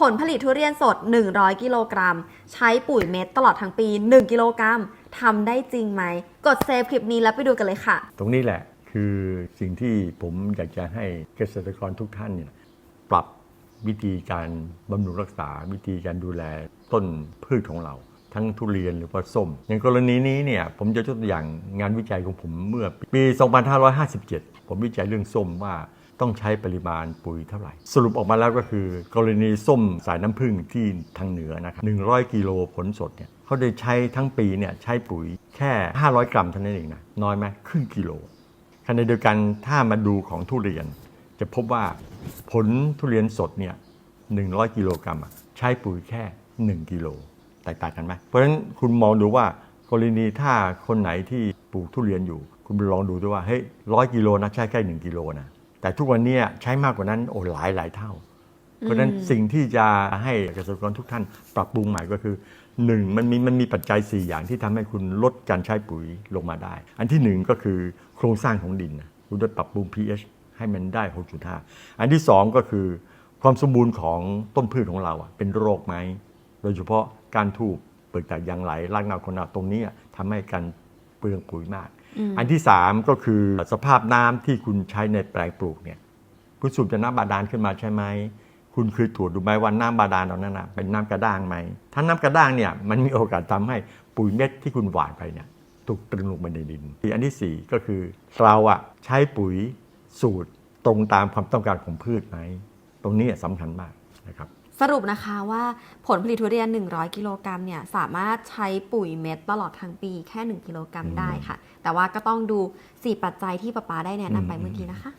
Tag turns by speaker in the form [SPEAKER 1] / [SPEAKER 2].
[SPEAKER 1] ผลผลิตทุเรียนสด 100 กิโลกรัม ใช้ปุ๋ยเม็ดตลอดทั้งปี 1 กิโลกรัมทำได้จริงไหม กดเซฟคลิปนี้แล้วไปดูกันเลยค่ะ
[SPEAKER 2] ตรงนี้แหละคือสิ่งที่ผมอยากจะให้เกษตรกรทุกท่านเนี่ยปรับวิธีการบำรุงรักษา วิธีการดูแลต้นพืชของเรา ทั้งทุเรียนหรือว่าส้ม อย่างกรณีนี้เนี่ยผมจะยกตัวอย่างงานวิจัยของผมเมื่อปี 2557 ผมวิจัยเรื่องส้มว่า ต้องใช้ปริมาณปุ๋ยเท่าไหร่ สรุปออกมาแล้วก็คือ กรณีส้มสายน้ำผึ้งที่ทางเหนือนะครับ100 กิโลผลสดเนี่ยเขาได้ใช้ทั้งปีเนี่ยใช้ปุ๋ยแค่ 500 กรัมเท่านั้นเองนะน้อยไหมครึ่งกิโลขณะเดียวกันถ้ามาดูของทุเรียน จะพบว่าผลทุเรียนสดเนี่ย100 กิโลกรัมใช้ปุ๋ยแค่ 1 กิโลแตกต่างกันไหมเพราะฉะนั้นคุณมองดูว่ากรณีถ้าคนไหนที่ปลูกทุเรียนอยู่ คุณลองดูด้วยว่าเฮ้ยร้อยกิโลนะใช้แค่1กิโลนะ แต่ทุกวันเนี้ใช้มากกว่านั้นโอ้หลายหลายเท่า เพราะฉะนั้นสิ่งที่จะให้เกษตรกรทุกท่านปรับปรุงใหม่ก็คือหนึ่งมันมีมันมีปัจจัย 4 อย่างที่ทำให้คุณลดการใช้ปุ๋ยลงมาได้ อันที่หนึ่งก็คือโครงสร้างของดินนะคุณจะปรับปรุง pH ให้มันได้ 6.5 อันที่สองก็คือความสมบูรณ์ของต้นพืชของเราอะเป็นโรคไหม โดยเฉพาะการถูกเปลือกแตกยางไหลรากเงาคนเอาตรงนี้อะทำให้การ เปลืองปุ๋ยมาก อันที่สามก็คือสภาพน้ำที่คุณใช้ในแปลงปลูกเนี่ยคุณสูบจากน้ำบาดาลขึ้นมาใช่ไหมคุณเคยตรวจดูไหมว่าน้ำบาดาลตอนนั้นนะเป็นน้ำกระด้างไหมถ้าน้ำกระด้างเนี่ยมันมีโอกาสทำให้ปุ๋ยเม็ดที่คุณหว่านไปเนี่ยถูกตรึงลงไปในดินอันที่สี่ก็คือเราอะใช้ปุ๋ยสูตรตรงตามความต้องการของพืชไหมตรงนี้สำคัญมากนะครับ
[SPEAKER 1] สรุปนะคะว่าผลผลิตทุเรียน 100 กิโลกรัมเนี่ยสามารถใช้ปุ๋ยเม็ดตลอดทั้งปีแค่ 1 กิโลกรัมได้ค่ะ แต่ว่าก็ต้องดู 4 ปัจจัยที่ป้าป๊าได้แนะนำไปเมื่อกี้นะคะ